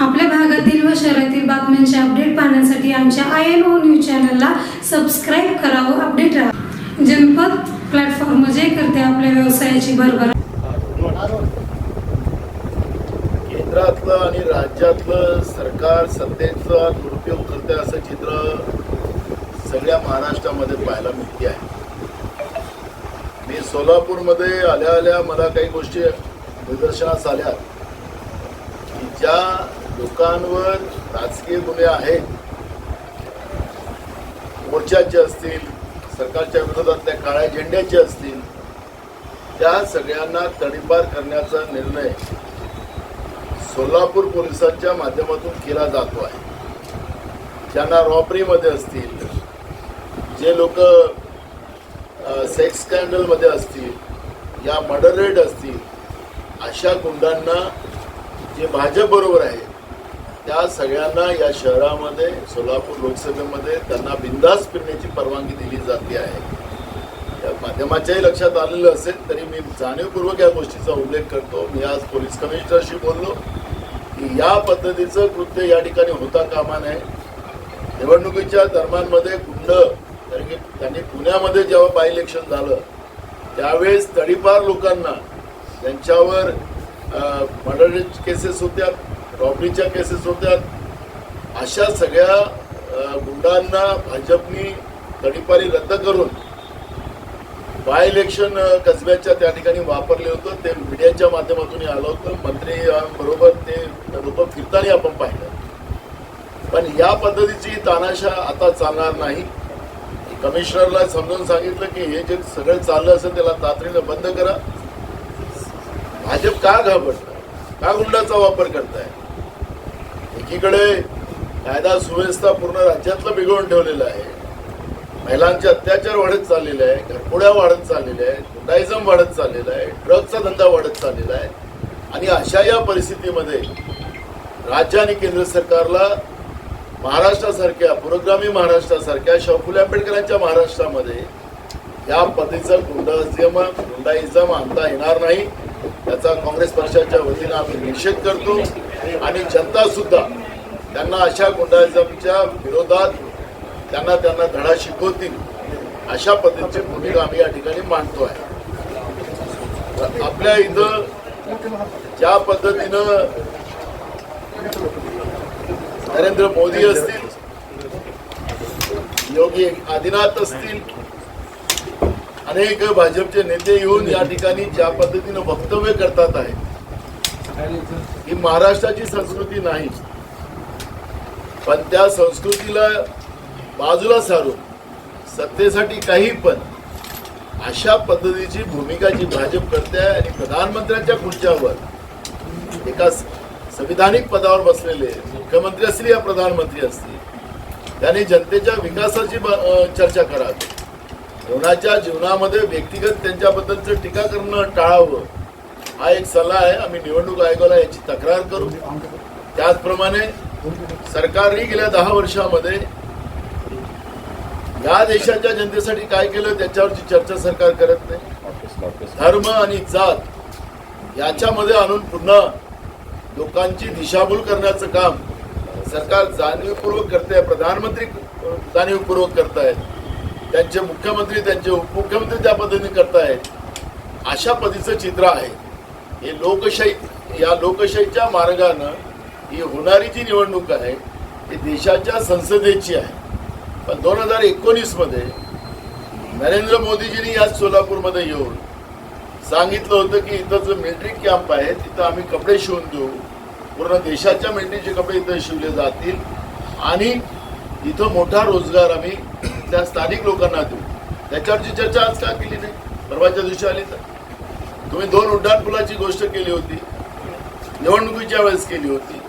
आपल्या भागातील व शहरातील बातम्यांचे अपडेट पाहण्यासाठी आमच्या आय एन ओ न्यूज चॅनलला सबस्क्राईब करावं अपडेट राहा. जनपद प्लॅटफॉर्म जे करते आपल्या व्यवसायाची भरभरा केंद्रातलं आणि राज्यातलं सरकार सत्तेचा दुरुपयोग करते असं चित्र सगळ्या महाराष्ट्रामध्ये पाहायला मिळते आहे. मी सोलापूरमध्ये आल्या आल्या मला काही गोष्टी निदर्शनास आल्या. की ज्या लोकांवर राजकीय गुन्हे आहेत. मोर्चाचे असतील सरकारच्या विरोधातल्या काळ्या झेंड्याचे असतील त्या सगळ्यांना तडीपार करण्याचा निर्णय सोलापूर पोलिसांच्या माध्यमातून केला जातो आहे. ज्यांना रॉबरीमध्ये असतील जे लोक सेक्स स्कॅन्डलमध्ये असतील या मर्डर रेट असतील अशा गुंडांना जे भाजपबरोबर आहे त्या सगळ्यांना या शहरामध्ये सोलापूर लोकसभेमध्ये त्यांना बिंदास फिरण्याची परवानगी दिली जाते आहे. या माध्यमाच्याही लक्षात आलेलं असेल तरी मी जाणीवपूर्वक या गोष्टीचा उल्लेख करतो. मी आज पोलीस कमिशनरशी बोललो की या पद्धतीचं कृत्य या ठिकाणी होता कामा नये. निवडणुकीच्या दरम्यानमध्ये गुंड कारण की त्यांनी पुण्यामध्ये जेव्हा बाय इलेक्शन झालं त्यावेळेस तडीपार लोकांना त्यांच्यावर मर्डर केसेस होत्या. रॉबरीच्या केसेस होत्या अशा सगळ्या गुंडांना भाजपनी तडीपारी रद्द करून बाय इलेक्शन कसब्याच्या त्या ठिकाणी वापरले होतं. ते मीडियाच्या माध्यमातून आलं होतं. मंत्री बरोबर ते लोक फिरताना आपण पाहिलं. पण या पद्धतीची तानाशा आता चालणार नाही. कमिशनरला समजून सांगितलं की हे जे सगळं चाललं असेल त्याला तातडीनं बंद करा. भाजप का घाबरतं का गुंडाचा वापर करताय? एकीकडे कायदा सुव्यवस्था पूर्ण राज्यातलं बिघडून ठेवलेलं आहे. महिलांचे अत्याचार वाढत चाललेले आहे घरपुड्या वाढत चाललेल्या आहेत गुंडाइझम वाढत चाललेला आहे ड्रग्जचा धंदा वाढत चाललेला आहे. आणि अशा या परिस्थितीमध्ये राज्य आणि केंद्र सरकारला महाराष्ट्रासारख्या पुरोगामी महाराष्ट्रासारख्या शाहू फुले आंबेडकरांच्या महाराष्ट्रामध्ये या पद्धतीचं गुंडाजम गुंडाइजम आणता येणार नाही. त्याचा काँग्रेस पक्षाच्या वतीनं आम्ही निषेध करतो. आणि जनता सुद्धा त्यांना अशा गुंडाइझमच्या विरोधात त्यांना त्यांना धडा शिकवतील अशा पद्धतीची भूमिका आम्ही या ठिकाणी मांडतो आहे आपल्या इथं ज्या पद्धतीनं नरेंद्र मोदी असतील योगी आदिनाथ असतील अनेक भाजपचे नेते येऊन या ठिकाणी ज्या पद्धतीनं वक्तव्य करतात आहेत ही महाराष्ट्राची संस्कृती नाही. पण त्या संस्कृतीला बाजूला सारून सत्तेसाठी काही पण अशा पद्धतीची भूमिका जी भाजप करते आहे आणि प्रधानमंत्र्यांच्या खुर्च्यावर एका संविधानिक पदावर बसलेले मुख्यमंत्री असतील या प्रधानमंत्री असतील त्यांनी जनतेच्या विकासाची ब- चर्चा करावी. कोणाच्या जीवनामध्ये व्यक्तिगत त्यांच्याबद्दलचं टीका करणं टाळावं हा एक सल्ला आहे. आम्ही निवडणूक आयोगाला याची तक्रार करू. त्याचप्रमाणे सरकारने गेल्या दहा वर्षामध्ये या देशाच्या जनतेसाठी काय केलं त्याच्यावरची चर्चा सरकार करत नाही. धर्म आणि जात याच्यामध्ये आणून पुन्हा लोकांची दिशाभूल करण्याचं काम सरकार जाणीवपूर्वक करते प्रधानमंत्री जाणीवपूर्वक करतायत त्यांचे मुख्यमंत्री त्यांचे उपमुख्यमंत्री त्या पद्धतीने करतायत. अशा पद्धतीचं चित्र आहे. हे लोकशाही या लोकशाहीच्या मार्गानं ही होणारी जी निवडणूक आहे ती देशाच्या संसदेची आहे. पण दोन हजार एकोणीसमध्ये नरेंद्र मोदीजींनी याच सोलापूरमध्ये येऊन सांगितलं होतं की इथं जो मिलिटरी कॅम्प आहे तिथं आम्ही कपडे शिवून देऊ. पूर्ण देशाच्या मिलिटरीचे कपडे इथं शिवले जातील. आणि इथं मोठा रोजगार आम्ही त्या स्थानिक लोकांना देऊ. त्याच्यावरची चर्चा आज का केली नाही? परवाच्या दिवशी आली तर. तुम्ही दोन उड्डाणपुलाची गोष्ट केली होती. निवडणुकीच्या वेळेस केली होती.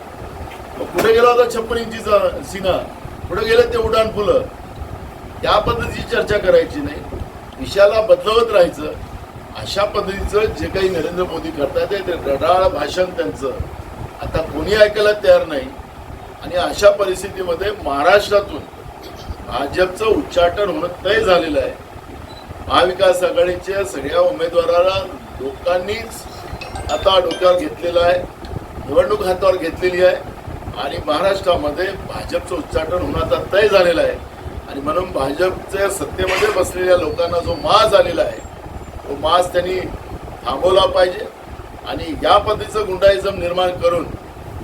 मग कुठे गेला होता छप्पन इंचीचा सीना? कुठे गेले ते उड्डाण फुलं त्या पद्धतीची चर्चा करायची नाही. विषयाला बदलवत राहायचं. अशा पद्धतीचं जे काही नरेंद्र मोदी करतात ते रडाळ भाषण त्यांचं. आता कोणी ऐकायला तयार नाही. आणि अशा परिस्थितीमध्ये महाराष्ट्रातून भाजपचं उच्चाटन होणं तय झालेलं आहे. महाविकास आघाडीच्या सगळ्या उमेदवाराला लोकांनीच आता डोक्यावर घेतलेलं आहे. निवडणूक हातावर घेतलेली आहे. आणि महाराष्ट्रामध्ये भाजपचं उच्चाटन होणं आता तय झालेलं आहे. आणि म्हणून भाजपच्या सत्तेमध्ये बसलेल्या लोकांना जो माज आलेला आहे तो माज त्यांनी थांबवला पाहिजे आणि या पद्धतीचं गुंडाईजम निर्माण करून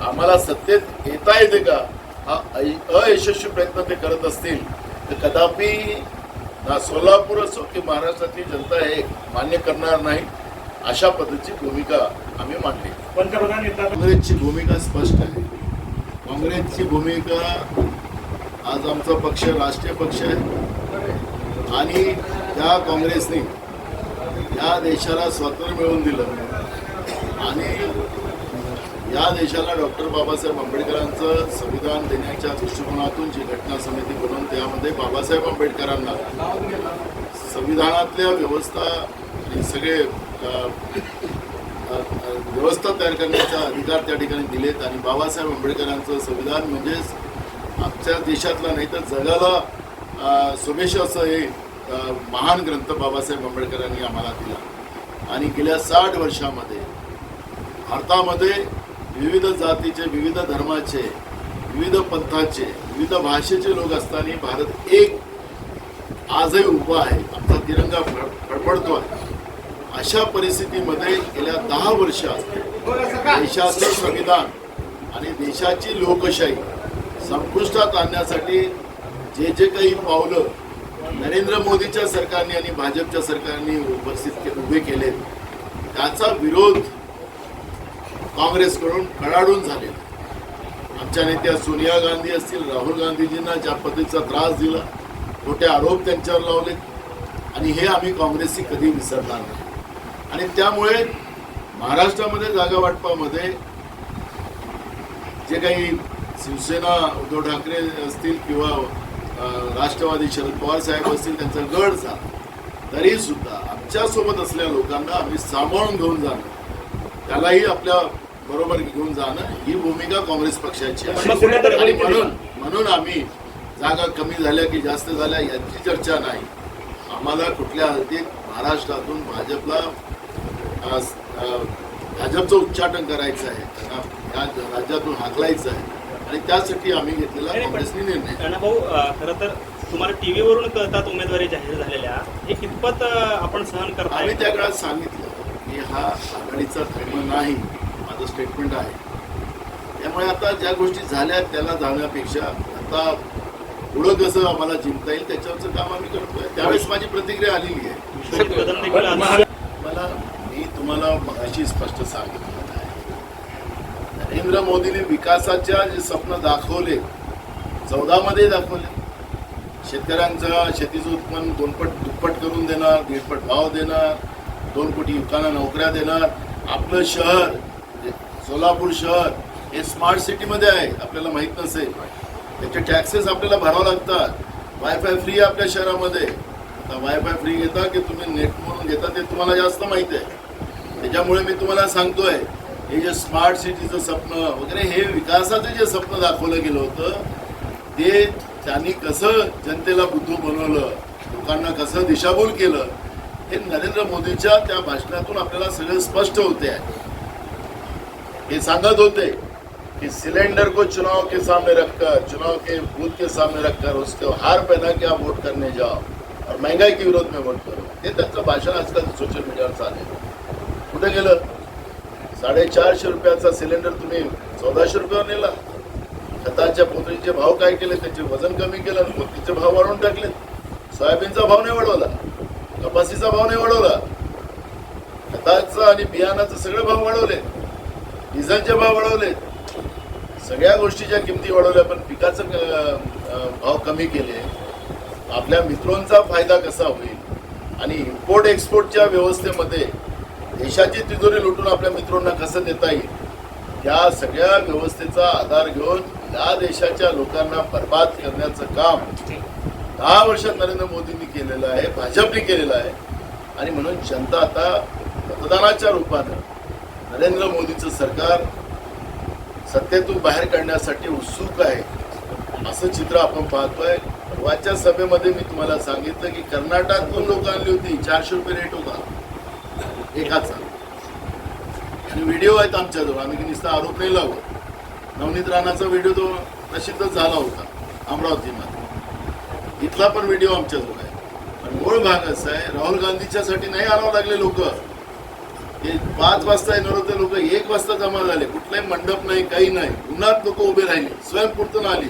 आम्हाला सत्तेत येता येते का हा अय- अयशस्वी प्रयत्न ते करत असतील तर कदापि ना सोलापूर असो की महाराष्ट्रातली जनता हे मान्य करणार नाही अशा पद्धतीची भूमिका आम्ही मांडली. पंतप्रधान काँग्रेसची भूमिका स्पष्ट आहे. काँग्रेसची भूमिका आज आमचा पक्ष राष्ट्रीय पक्ष आहे. आणि त्या काँग्रेसने या देशाला स्वातंत्र्य मिळवून दिलं. आणि या देशाला डॉक्टर बाबासाहेब आंबेडकरांचं संविधान देण्याच्या दृष्टिकोनातून जी घटना समिती बनवून त्यामध्ये बाबासाहेब आंबेडकरांना संविधानातल्या व्यवस्था आणि सगळे व्यवस्था तयार करण्याचा अधिकार त्या ठिकाणी दिलेत आणि बाबासाहेब आंबेडकरांचं संविधान म्हणजेच आमच्या देशातला नाही तर जगाला अ, असं हे महान ग्रंथ बाबासाहेब आंबेडकरांनी आम्हाला दिला. आणि गेल्या साठ वर्षामध्ये भारतामध्ये विविध जातीचे विविध धर्माचे विविध पंथाचे विविध भाषेचे लोक असताना भारत एक आजही उभा आहे. आमचा तिरंगा फडफडतो आहे अशा परिस्थितीमध्ये गेल्या दहा वर्षात देशाचं संविधान आणि देशाची लोकशाही संपुष्टात आणण्यासाठी जे जे काही पावलं नरेंद्र मोदीच्या सरकारने आणि भाजपच्या सरकारने उपस्थित के- उभे केले त्याचा विरोध काँग्रेसकडून कडाडून झालेला आमच्या नेत्या सोनिया गांधी असतील राहुल गांधीजींना ज्या पद्धतीचा त्रास दिला खोटे आरोप त्यांच्यावर लावले आणि हे आम्ही काँग्रेसची कधी विसरणार नाही. आणि त्यामुळे महाराष्ट्रामध्ये जागा वाटपामध्ये जे काही शिवसेना उद्धव ठाकरे असतील किंवा राष्ट्रवादी शरद पवार साहेब असतील त्यांचा गड झाला. तरी सुद्धा आमच्यासोबत असलेल्या लोकांना आम्ही सांभाळून घेऊन जाणं त्यालाही आपल्या बरोबर घेऊन जाणं ही भूमिका काँग्रेस पक्षाची आहे. आणि म्हणून म्हणून आम्ही जागा कमी झाल्या की जास्त झाल्या याची चर्चा नाही. आम्हाला कुठल्या हद्दीत महाराष्ट्रातून भाजपला अ, भाजपचं उच्चाटन करायचं आहे त्यांना या राज्यातून हाकलायचं आहे. आणि त्यासाठी आम्ही घेतलेला काँग्रेसने निर्णय. कारण भाऊ खरं तर तुम्हाला टीव्हीवरून कळतात उमेदवारी जाहीर झालेल्या. हे कितपत आपण सहन करताय आम्ही त्या काळात सांगितलं की हा आघाडीचा धर्म नाही माझं स्टेटमेंट आहे. त्यामुळे आता ज्या गोष्टी झाल्या त्याला जाण्यापेक्षा आता पुढं कसं आम्हाला जिंकता येईल त्याच्यावरचं काम आम्ही करतोय. त्यावेळेस माझी प्रतिक्रिया आलेली आहे. आज- मला तुम्हाला मगाशी स्पष्ट सांगितलं आहे. नरेंद्र मोदीने विकासाच्या जे स्वप्न दाखवले चौदामध्ये दाखवले. शेतकऱ्यांचं शेतीचं उत्पन्न दोनपट दुप्पट करून देणार दीडपट भाव देणार दोन कोटी युवकांना नोकऱ्या देणार. आपलं शहर म्हणजे सोलापूर शहर हे स्मार्ट सिटीमध्ये आहे आपल्याला माहीत नसेल. त्याचे टॅक्सेस आपल्याला भरावं लागतात. वायफाय फ्री आहे आपल्या शहरामध्ये. आता वायफाय फ्री घेता की तुम्ही नेट म्हणून घेता ते तुम्हाला जास्त माहिती आहे. त्याच्यामुळे मी तुम्हाला सांगतोय हे जे स्मार्ट सिटीचं स्वप्न वगैरे हे विकासाचं जे स्वप्न दाखवलं गेलं होतं ते त्यांनी कसं जनतेला बुद्धू बनवलं लोकांना कसं दिशाभूल केलं हे नरेंद्र मोदीच्या त्या भाषणातून आपल्याला सगळं स्पष्ट होते आहे. हे सांगत होते कि सिलेंडर को चुनाव के सामने रखकर चुनाव के बूथ के सामने रखकर उसको हार पहना के आप वोट करने जाओ और महंगाई के विरोध में वोट करो. हे त्यांचं भाषण आजकाल सोशल मीडियावर चालेल कुठे गेलं? साडेचारशे रुपयाचा सिलेंडर तुम्ही चौदाशे रुपयावर नेला. खताच्या पोतळीचे भाव काय केले? त्याचे वजन कमी केलं आणि पोतीचे भाव वाढवून टाकले. सोयाबीनचा भाव नाही वाढवला. कपासीचा भाव नाही वाढवला. खताचा आणि बियाणाचं सगळे भाव वाढवले. डिझेलचे भाव वाढवले. सगळ्या गोष्टीच्या किमती वाढवल्या पण पिकाचं भाव कमी केले. आपल्या मित्रांचा फायदा कसा होईल? आणि इम्पोर्ट एक्सपोर्टच्या व्यवस्थेमध्ये देशाची तिजोरी लुटून आपल्या मित्रांना कसं देता येईल? या सगळ्या व्यवस्थेचा आधार घेऊन या देशाच्या लोकांना बर्बाद करण्याचं काम दहा वर्षात नरेंद्र मोदींनी केलेलं आहे भाजपने केलेलं आहे. आणि म्हणून जनता आता मतदानाच्या रूपानं नरेंद्र मोदीचं सरकार सत्तेतून बाहेर काढण्यासाठी उत्सुक आहे असं चित्र आपण पाहतोय. परवाच्या सभेमध्ये मी तुम्हाला सांगितलं की कर्नाटकातून लोक आणली होती चारशे रुपये रेट होता. एकाचा. आणि व्हिडिओ आहेत आमच्याजवळ. आम्ही नुसता आरोप नाही लावत नवनीत राणाचा व्हिडिओ तो प्रसिद्ध झाला होता अमरावतीमध्ये. इथला पण व्हिडिओ आमच्याजवळ आहे. पण मूळ भाग असा आहे राहुल गांधीच्यासाठी नाही आणावं लागले लोक. हे पाच वाजता येणार होते लोक एक वाजता जमा झाले. कुठलाही मंडप नाही काही नाही. उन्हात लोक उभे राहिले. स्वयंपूर्तन आली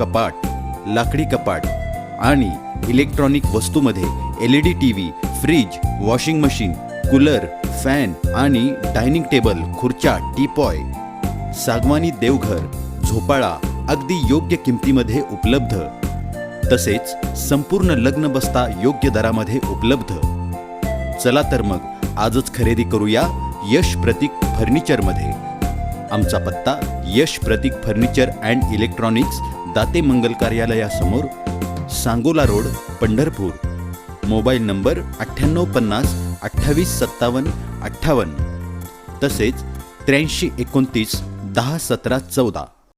कपाट लाकडी कपाट आणि electronic वस्तूमध्ये L E D T V fridge washing machine cooler fan आणि डायनिंग टेबल खुर्च्या टीपॉय सागवानी देवघर झोपाळा अगदी योग्य किमतीमध्ये उपलब्ध. तसेच संपूर्ण लग्न बसता योग्य दरामध्ये उपलब्ध. चला तर मग आजच खरेदी करूया यश प्रतीक फर्निचरमध्ये. आमचा पत्ता Yash Pratik furniture and electronics Date Mangal कार्यालयासमोर Sangola road Pandharpur. Mobile number अठ्ठ्याण्णव पन्नास अठ्ठावीस सत्तावन्न अठ्ठावन्न. तसेच त्र्याऐंशी एकोणतीस दहा सतरा चौदा.